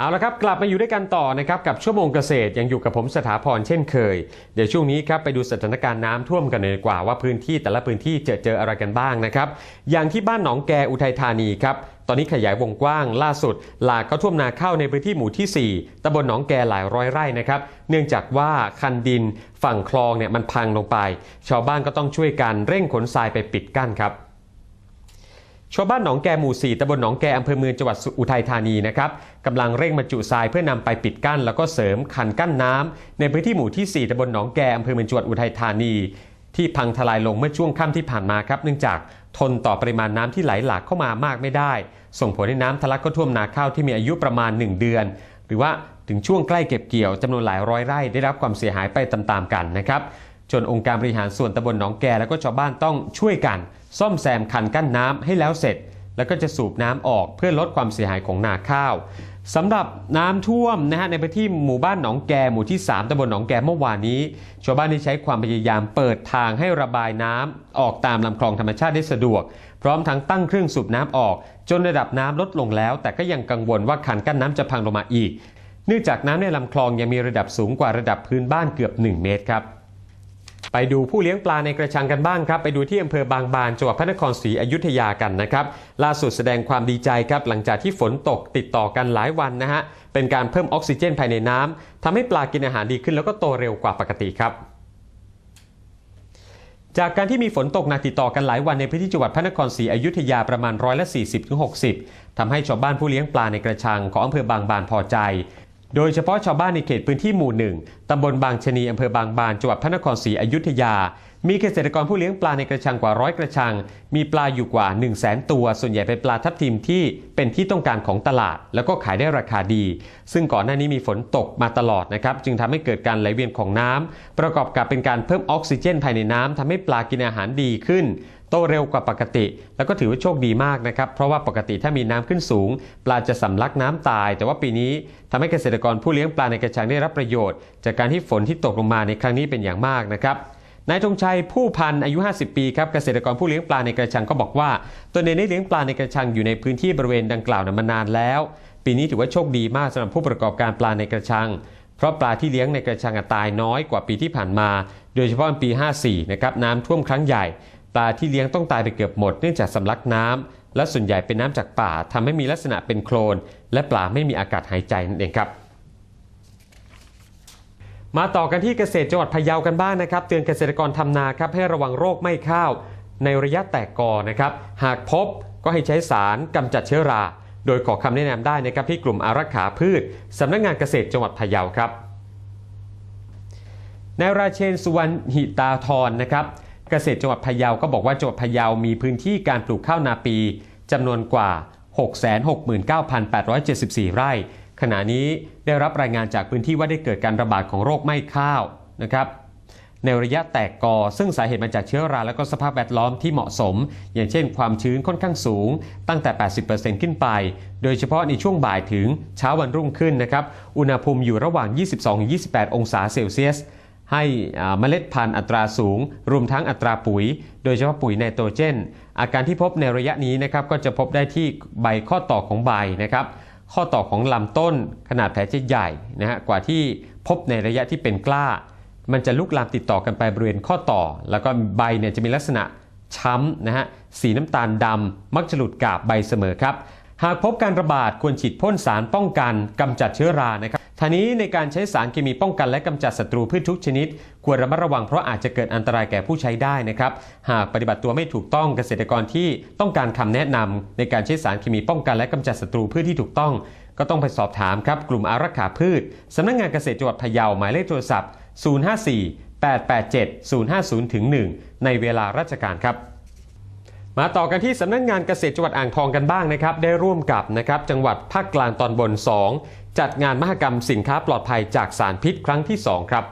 เอาละครับ กลับมาอยู่ด้วยกันต่อนะครับกับชั่วโมงเกษตรยังอยู่กับผมสถาพรเช่นเคย เดี๋ยวช่วงนี้ครับไปดูสถานการณ์น้ำท่วมกันเลยดีกว่าว่าพื้นที่แต่ละพื้นที่เจอเจออะไรกันบ้างนะครับ อย่างที่บ้านหนองแกอุทัยธานีครับตอนนี้ขยายวงกว้างล่าสุด หลากเข้าท่วมนาข้าวในพื้นที่หมู่ที่ 4ตำบลหนองแกหลายร้อยไร่นะครับ เนื่องจากว่าคันดินฝั่งคลองเนี่ยมันพังลงไป ชาวบ้านก็ต้องช่วยกันเร่งขนทรายไปปิดกั้นครับ ชาวบ้านหนองแกหมู่ 4ตำบลหนองแกอำเภอเมืองจังหวัดอุทัยธานีนะครับกำลังเร่งบรรจุทรายเพื่อนำไปปิดกั้น แล้วก็เสริมคันกั้นน้ำในพื้นที่หมู่ที่ 4ตำบลหนองแกอำเภอเมืองจังหวัดอุทัยธานี ที่พังทลายลงเมื่อช่วงค่ำที่ผ่านมาครับ เนื่องจากทนต่อปริมาณน้ำที่ไหลหลากเข้ามามากไม่ได้ ส่งผลให้น้ำทะลักเข้าท่วมนาข้าวที่มีอายุประมาณ 1 เดือน หรือว่าถึงช่วงใกล้เก็บเกี่ยวจำนวนหลายร้อยไร่ได้รับความเสียหายไปตามๆกันนะครับ จนองค์การบริหารส่วนตำบลหนองแกแล้วก็ชาวบ้านต้องช่วยกัน ซ่อมแซมคันกั้นน้ำให้แล้วเสร็จ แล้วก็จะสูบน้ำออกเพื่อลดความเสียหายของนาข้าวสำหรับน้ำท่วมนะฮะในพื้นที่หมู่บ้านหนองแกหมู่ที่ 3ตำบลหนองแกเมื่อวานนี้ชาวบ้านได้ใช้ความพยายามเปิดทางให้ระบายน้ำออกตามลำคลองธรรมชาติได้สะดวก พร้อมทั้งตั้งเครื่องสูบน้ำออก จนระดับน้ำลดลงแล้ว แต่ก็ยังกังวลว่าคันกั้นน้ำจะพังลงมาอีก เนื่องจากน้ำในลำคลองยังมีระดับสูงกว่าระดับพื้นบ้านเกือบ 1 เมตรครับ ไปดูผู้เลี้ยงปลาในกระชังกันบ้างครับ ไปดูที่อำเภอบางบานจังหวัดพระนครศรีอยุธยากันนะครับ ล่าสุดแสดงความดีใจครับ หลังจากที่ฝนตกติดต่อกันหลายวันนะฮะ เป็นการเพิ่มออกซิเจนภายในน้ำทำให้ปลากินอาหารดีขึ้นแล้วก็โตเร็วกว่าปกติครับจากการที่มีฝนตกหนักติดต่อกันหลายวันในพื้นที่จังหวัดพระนครศรีอยุธยาประมาณร้อยละ40-60ทำให้ชาวบ้านผู้เลี้ยงปลาในกระชังของอำเภอบางบานพอใจ โดยเฉพาะชาวบ้านในเขตพื้นที่หมู่หนึ่งตำบลบางชะนีอำเภอบางบานจังหวัดพระนครศรีอยุธยา มีเกษตรกรผู้เลี้ยงปลาในกระชังกว่าร้อยกระชัง มีปลาอยู่กว่า 1 0 0 0 0แสนตัว ส่วนใหญ่เป็นปลาทับทิมที่เป็นที่ต้องการของตลาด แล้วก็ขายได้ราคาดี ซึ่งก่อนหน้านี้มีฝนตกมาตลอดนะครับ จึงทำให้เกิดการไหลเวียนของน้ำประกอบกับเป็นการเพิ่มออกซิเจนภายในน้ำทำให้ปลากินอาหารดีขึ้น โตเร็วกว่าปกติ แล้วก็ถือว่าโชคดีมากนะครับ เพราะว่าปกติถ้ามีน้ำขึ้นสูง ปลาจะสำลักน้ำตาย แต่ว่าปีนี้ทำให้เกษตรกรผู้เลี้ยงปลาในกระชังได้รับประโยชน์ จากการที่ฝนที่ตกลงมาในครั้งนี้เป็นอย่างมากนะครับ นายธงชัยผู้พันอายุ 50 ปีครับเกษตรกรผู้เลี้ยงปลาในกระชังก็บอกว่าตัวเองได้เลี้ยงปลาในกระชังอยู่ในพื้นที่บริเวณดังกล่าวมานานแล้ว ปีนี้ถือว่าโชคดีมากสำหรับผู้ประกอบการปลาในกระชัง เพราะปลาที่เลี้ยงในกระชังตายน้อยกว่าปีที่ผ่านมา โดยเฉพาะปี 54 นะครับน้ำท่วมครั้งใหญ่ ปลาที่เลี้ยงต้องตายไปเกือบหมดเนื่องจากสำลักน้ำและส่วนใหญ่เป็นน้ำจากป่าทำให้มีลักษณะเป็นโคลน และปลาไม่มีอากาศหายใจนั่นเองครับ มาต่อกันที่เกษตรจังหวัดพะเยากันบ้างนะครับ เตือนเกษตรกรทำนาครับให้ระวังโรคไม้ข้าว ในระยะแตกกอนะครับหากพบก็ให้ใช้สารกำจัดเชื้อรา โดยขอคำแนะนำได้นะครับที่กลุ่มอารักขาพืชสำนักงานเกษตรจังหวัดพะเยาครับนายราเชนสุวรรณหิตาธรนะครับเกษตรจังหวัดพะเยาก็บอกว่าจังหวัดพะเยามีพื้นที่การปลูกข้าวนาปีจำนวนกว่า 669,874 ไร่ ขณะนี้ได้รับรายงานจากพื้นที่ว่าได้เกิดการระบาดของโรคไหม้ข้าวนะครับในระยะแตกกอซึ่งสาเหตุมาจากเชื้อราและก็สภาพแวดล้อมที่เหมาะสม อย่างเช่นความชื้นค่อนข้างสูง ตั้งแต่ 80%ขึ้นไป โดยเฉพาะในช่วงบ่ายถึงเช้าวันรุ่งขึ้นนะครับ อุณหภูมิอยู่ระหว่าง 22-28 องศาเซลเซียส ให้เมล็ดพันธุ์อัตราสูง รวมทั้งอัตราปุ๋ย โดยเฉพาะปุ๋ยไนโตรเจน อาการที่พบในระยะนี้นะครับก็จะพบได้ที่ใบข้อต่อของใบนะครับ ข้อต่อของลำต้นขนาดแผลจะใหญ่นะฮะกว่าที่พบในระยะที่เป็นกล้า มันจะลุกลามติดต่อกันไปบริเวณข้อต่อ แล้วก็ใบเนี่ยจะมีลักษณะช้ำนะฮะสีน้ำตาลดำมักจะหลุดกาบใบเสมอครับ หากพบการระบาดควรฉีดพ่นสารป้องกันกำจัดเชื้อรานะครับ ท่านี้ในการใช้สารเคมีป้องกันและกำจัดศัตรูพืชทุกชนิด ควรระมัดระวังเพราะอาจจะเกิดอันตรายแก่ผู้ใช้ได้นะครับ หากปฏิบัติตัวไม่ถูกต้องเกษตรกรที่ต้องการคำแนะนำในการใช้สารเคมีป้องกันและกำจัดศัตรูพืชที่ถูกต้อง ก็ต้องไปสอบถามครับกลุ่มอารักขาพืชสำนักงงานเกษตรจังหวัดพะเยาหมายเลขโทรศัพท์ 054 887 050ถึง1ในเวลาราชการครับมาต่อกันที่สำนักงงานเกษตรจังหวัดอ่างทองกันบ้างนะครับ ได้ร่วมกับนะครับจังหวัดภาคกลางตอนบน 2 จัดงานมหกรรมสินค้าปลอดภัยจากสารพิษครั้งที่ 2 ครับ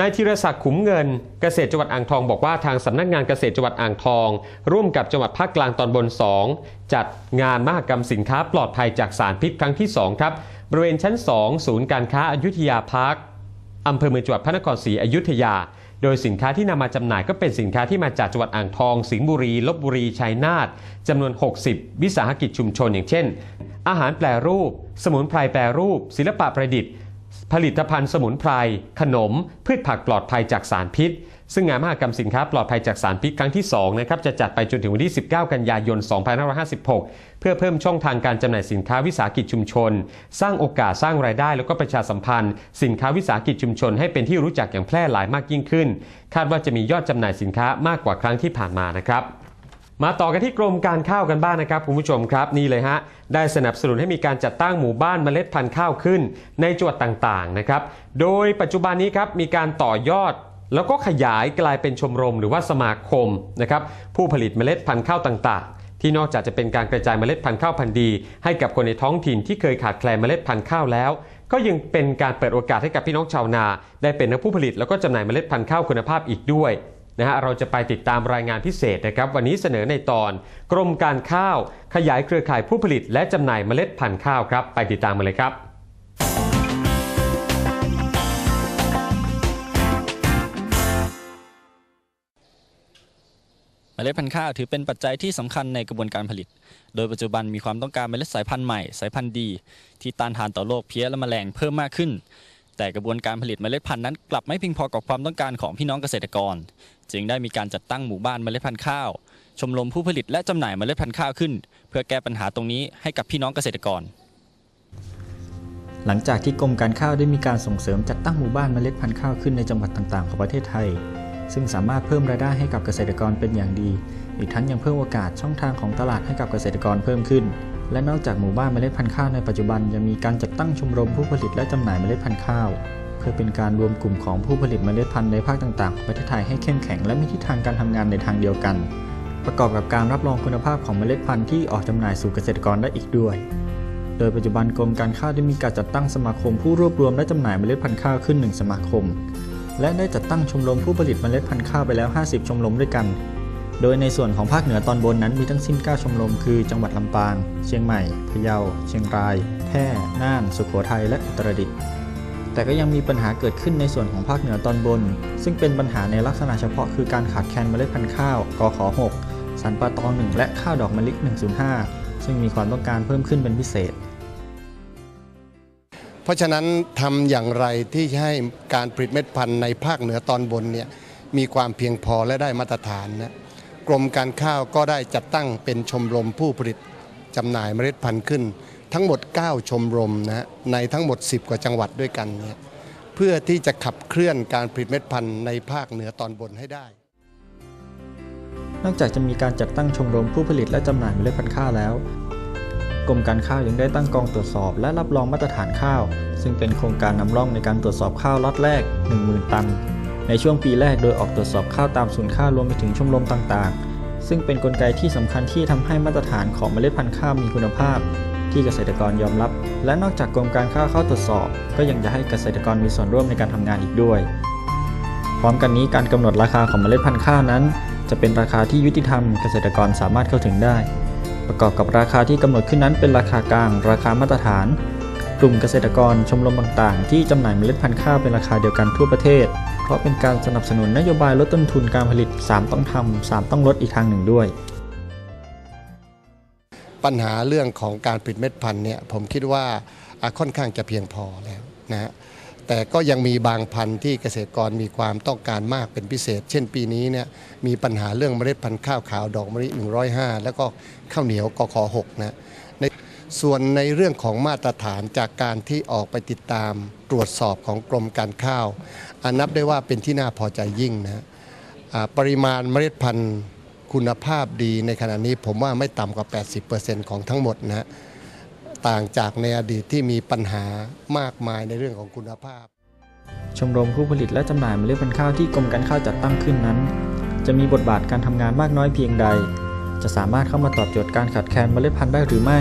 นายธีรศักดิ์ขุมเงินเกษตรจังหวัดอ่างทองบอกว่าทางสำนักงานเกษตรจังหวัดอ่างทอง ร่วมกับจังหวัดภาคกลางตอนบน 2 จัดงานมหกรรมสินค้าปลอดภัยจากสารพิษครั้งที่ 2 ครับ บริเวณชั้น 2 ศูนย์การค้าอายุทยาพาร์คอำเภอเมืองจังหวัดพระนครศรีอยุธยา โดยสินค้าที่นำมาจำหน่ายก็เป็นสินค้าที่มาจากจังหวัดอ่างทอง สิงห์บุรี ลบบุรี ชัยนาทจำนวน 60 วิสาหกิจชุมชนอย่างเช่น อาหารแปรรูป สมุนไพรแปรรูป ศิลปะประดิษฐ์ ผลิตภัณฑ์สมุนไพร ขนม พืชผักปลอดภัยจากสารพิษ ซึ่งงานมหกรรมสินค้าปลอดภัยจากสารพิษครั้งที่2นะครับจะจัดไปจนถึงวันที่ 19 กันยายน 2556 เพื่อเพิ่มช่องทางการจำหน่ายสินค้าวิสาหกิจชุมชน สร้างโอกาสสร้างรายได้ แล้วก็ประชาสัมพันธ์ สินค้าวิสาหกิจชุมชน ให้เป็นที่รู้จักอย่างแพร่หลายมากยิ่งขึ้น คาดว่าจะมียอดจำหน่ายสินค้ามากกว่าครั้งที่ผ่านมานะครับมาต่อกันที่กรมการข้าวกันบ้างนะครับคุณผู้ชมครับนี่เลยฮะได้สนับสนุนให้มีการจัดตั้งหมู่บ้านเมล็ดพันธุ์ข้าวขึ้น ในจังหวัดต่างๆนะครับโดยปัจจุบันนี้ครับมีการต่อยอด แล้วก็ขยายกลายเป็นชมรมหรือว่าสมาคมนะครับผู้ผลิตเมล็ดพันธุ์ข้าวต่างๆ ที่นอกจากจะเป็นการกระจายเมล็ดพันธุ์ข้าวพันธุ์ดี ให้กับคนในท้องถิ่นที่เคยขาดแคลนเมล็ดพันธุ์ข้าวแล้ว ก็ยังเป็นการเปิดโอกาสให้กับพี่น้องชาวนา ได้เป็นทั้งผู้ผลิตแล้วก็จำหน่ายเมล็ดพันธุ์ข้าวคุณภาพอีกด้วยนะฮะเราจะไปติดตามรายงานพิเศษนะครับ วันนี้เสนอในตอน กรมการข้าว ขยายเครือข่ายผู้ผลิต และจำหน่ายเมล็ดพันธุ์ข้าวครับ ไปติดตามมาเลยครับ เมล็ดพันธุ์ข้าวถือเป็นปัจจัยที่สำคัญในกระบวนการผลิต โดยปัจจุบันมีความต้องการเมล็ดสายพันธุ์ใหม่ สายพันธุ์ดี ที่ต้านทานต่อโรคเพี้ยและแมลงเพิ่มมากขึ้น แต่กระบวนการผลิตเมล็ดพันธุ์นั้นกลับไม่เพียงพอกับความต้องการของพี่น้องเกษตรกร จึงได้มีการจัดตั้งหมู่บ้านเมล็ดพันธุ์ข้าว ชมรมผู้ผลิตและจำหน่ายเมล็ดพันธุ์ข้าวขึ้น เพื่อแก้ปัญหาตรงนี้ให้กับพี่น้องเกษตรกร หลังจากที่กรมการข้าวได้มีการส่งเสริมจัดตั้งหมู่บ้านเมล็ดพันธุ์ข้าวขึ้นในจังหวัดต่างๆ ของประเทศไทย ซึ่งสามารถเพิ่มรายได้ให้กับเกษตรกรเป็นอย่างดี อีกทั้งยังเพิ่มโอกาสช่องทางของตลาดให้กับเกษตรกรเพิ่มขึ้น และนอกจากหมู่บ้านเมล็ดพันธุ์ข้าวในปัจจุบันยังมีการจัดตั้งชมรมผู้ผลิตและจำหน่ายเมล็ดพันธุ์ข้าว เพื่อเป็นการรวมกลุ่มของผู้ผลิตเมล็ดพันธุ์ในภาคต่างๆของประเทศไทยให้เข้มแข็งและมีทิศทางการทำงานในทางเดียวกัน ประกอบกับการรับรองคุณภาพของเมล็ดพันธุ์ที่ออกจำหน่ายสู่เกษตรกรได้อีกด้วยโดยปัจจุบันกรมการข้าวได้มีการจัดตั้งสมาคมผู้รวบรวมและจำหน่ายเมล็ดพันธุ์ข้าวขึ้นหนึ่งสมาคม และได้จัดตั้งชมรมผู้ผลิตเมล็ดพันธุ์ข้าวไปแล้ว 50 ชมรมด้วยกัน โดยในส่วนของภาคเหนือตอนบนนั้นมีทั้งสิ้น 9 ชมรม คือจังหวัดลำปาง เชียงใหม่ พะเยา เชียงราย แพร่ น่าน สุโขทัย และอุตรดิตถ์ แต่ก็ยังมีปัญหาเกิดขึ้นในส่วนของภาคเหนือตอนบน ซึ่งเป็นปัญหาในลักษณะเฉพาะคือการขาดแคลนเมล็ดพันธุ์ข้าวกข6สันปะตอง1และข้าวดอกมะลิ 105 ซึ่งมีความต้องการเพิ่มขึ้นเป็นพิเศษ เพราะฉะนั้นทำอย่างไรที่ให้การผลิตเม็ดพันธุ์ในภาคเหนือตอนบนเนี่ยมีความเพียงพอและได้มาตรฐานนะกรมการข้าวก็ได้จัดตั้งเป็นชมรมผู้ผลิตจำหน่ายเมล็ดพันธุ์ขึ้น ทั้งหมด 9 ชมรมนะในทั้งหมด 10 กว่าจังหวัดด้วยกันเนี่ยเพื่อที่จะขับเคลื่อนการผลิตเม็ดพันธุ์ในภาคเหนือตอนบนให้ได้ นอกจากจะมีการจัดตั้งชมรมผู้ผลิตและจำหน่ายเมล็ดพันธุ์ข้าวแล้ว กรมการข้าวยังได้ตั้งกองตรวจสอบ และรับรองมาตรฐานข้าว ซึ่งเป็นโครงการนำร่องในการตรวจสอบข้าวล็อตแรก 10,000 ตัน ในช่วงปีแรกโดยออกตรวจสอบข้าวตามศูนย์ข้าวรวมไปถึงชมรมต่างๆ ซึ่งเป็นนกลไกที่สำคัญที่ทำให้มาตรฐานของเมล็ดพันธุ์ข้าวมีคุณภาพ ที่เกษตรกรยอมรับ และนอกจากกรมการข้าวเข้าตรวจสอบ ก็ยังจะให้เกษตรกรมีส่วนร่วมในการทำงานอีกด้วย พร้อมกันนี้การกำหนดราคาของเมล็ดพันธุ์ข้าวนั้น จะเป็นราคาที่ยุติธรรมเกษตรกรสามารถเข้าถึงได้ ประกอบกับราคาที่กำหนดขึ้นนั้นเป็นราคากลาง ราคามาตรฐาน กลุ่มเกษตรกรชมรมต่างๆ ที่จำหน่ายเมล็ดพันธุ์ข้าวเป็นราคาเดียวกันทั่วประเทศ เพราะเป็นการสนับสนุนนโยบายลดต้นทุนการผลิต 3 ต้องทำ3ต้องลดอีกทางหนึ่งด้วย ปัญหาเรื่องของการผลิตเม็ดพันธุ์เนี่ยผมคิดว่าค่อนข้างจะเพียงพอแล้วนะฮะ แต่ก็ยังมีบางพันธุ์ที่เกษตรกรมีความต้องการมากเป็นพิเศษ เช่นปีนี้เนี่ยมีปัญหาเรื่องเมล็ดพันธุ์ข้าวขาวดอกมะลิ105 แล้วก็ข้าวเหนียวกข6นะในส่วนในเรื่องของมาตรฐานจากการที่ออกไปติดตามตรวจสอบของกรมการข้าวอันนับได้ว่าเป็นที่น่าพอใจยิ่งนะปริมาณเมล็ดพันธุ์คุณภาพดีในขณะนี้ผมว่าไม่ต่ำกว่า 80%ของทั้งหมดนะฮะ ต่างจากในอดีตที่มีปัญหามากมายในเรื่องของคุณภาพ ชมรมผู้ผลิตและจำหน่ายเมล็ดพันธุ์ข้าวที่กรมการข้าวจัดตั้งขึ้นนั้น จะมีบทบาทการทำงานมากน้อยเพียงใด จะสามารถเข้ามาตอบโจทย์การขาดแคลนเมล็ดพันธุ์ได้หรือไม่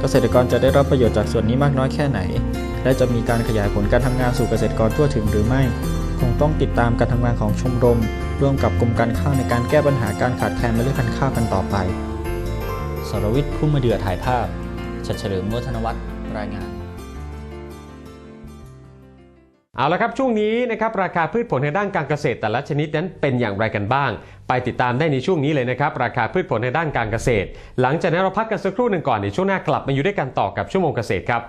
เกษตรกรจะได้รับประโยชน์จากส่วนนี้มากน้อยแค่ไหน และจะมีการขยายผลการทำงานสู่เกษตรกรทั่วถึงหรือไม่ คงต้องติดตามการทำงานของชมรม ร่วมกับกรมการข้าวในการแก้ปัญหาการขาดแคลนเมล็ดพันธุ์ข้าวกันต่อไปสรวิทย์ผู้มาเดือถ่ายภาพ ชัดเฉลิมวัฒนวัฒน์รายงานเอาละครับ ช่วงนี้นะครับราคาพืชผลในด้านการเกษตรแต่ละชนิดนั้นเป็นอย่างไรกันบ้าง ไปติดตามได้ในช่วงนี้เลยนะครับ ราคาพืชผลในด้านการเกษตร หลังจากนั้นเราพักกันสักครู่หนึ่งก่อนในช่วงหน้ากลับมาอยู่ด้วยกันต่อกับชั่วโมงเกษตรครับ